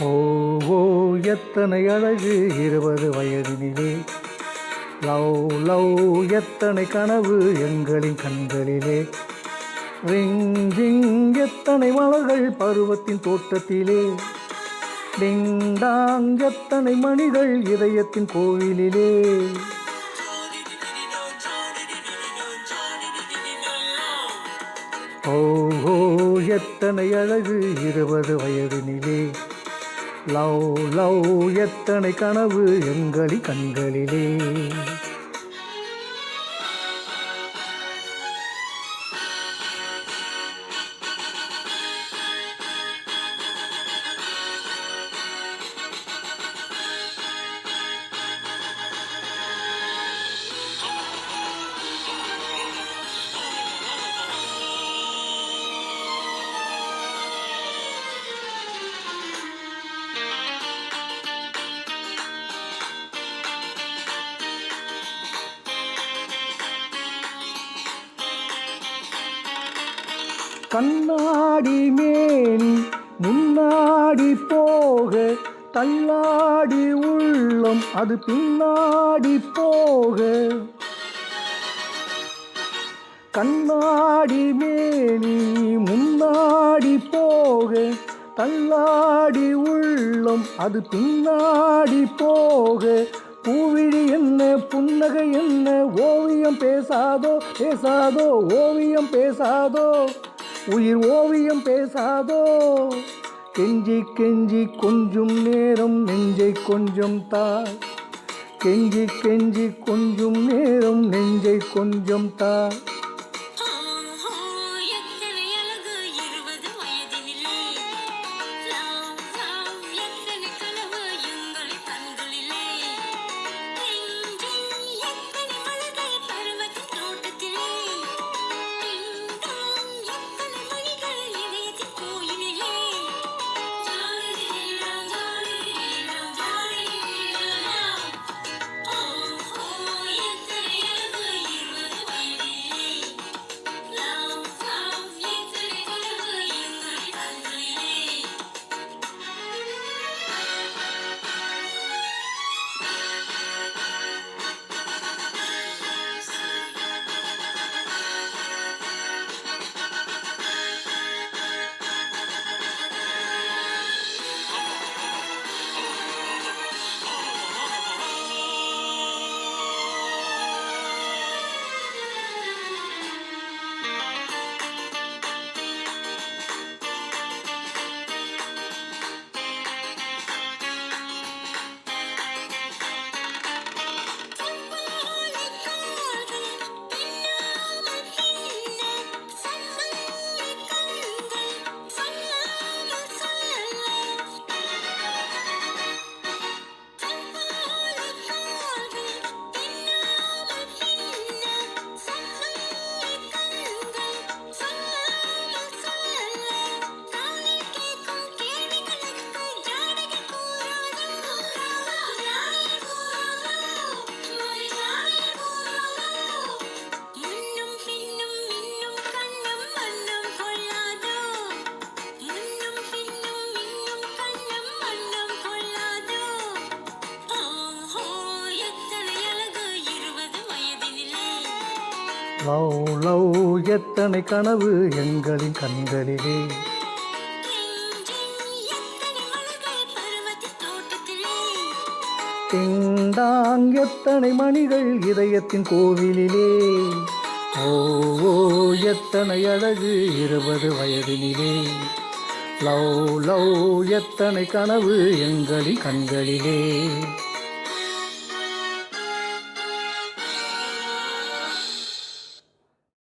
ஓ எத்தனை அழகு இருபது வயதினிலே. லவ் லவ் எத்தனை கனவு எங்களின் கண்களிலே. ரிங் ரிங் எத்தனை மலர்கள் பருவத்தின் தோட்டத்திலே டிங்டாங் எத்தனை மணிகள் இதயத்தின் கோவிலிலே. ஓ ஓ எத்தனை அழகு இருபது வயதினிலே. லவ் லவ் எத்தனை கனவு எங்களி கண்களிலே. கண்ணாடி மேனி முன்னாடி போக தள்ளாடி உள்ளம் அது பின்னாடி போக. கண்ணாடி மேனி முன்னாடி போக தள்ளாடி உள்ளம் அது பின்னாடி போக. பூவிழி என்ன புன்னகை என்ன ஓவியம் பேசாதோ பேசாதோ ஓவியம் பேசாதோ. உயிர் ஓவியம் பேசாதோ? கெஞ்சி கெஞ்சி கொஞ்சம் நேரம் நெஞ்சை கொஞ்சம் தா கெஞ்சி கெஞ்சி கொஞ்சம் நேரம் நெஞ்சை கொஞ்சம் தா லவ் லவ் எத்தனை கனவு எங்களின் கண்களிலே. திண்டாங் எத்தனை மணிகள் இதயத்தின் கோவிலிலே. ஓ எத்தனை அழகு இருபது வயதினிலே. லவ் லவ் எத்தனை கனவு எங்களின் கண்களிலே.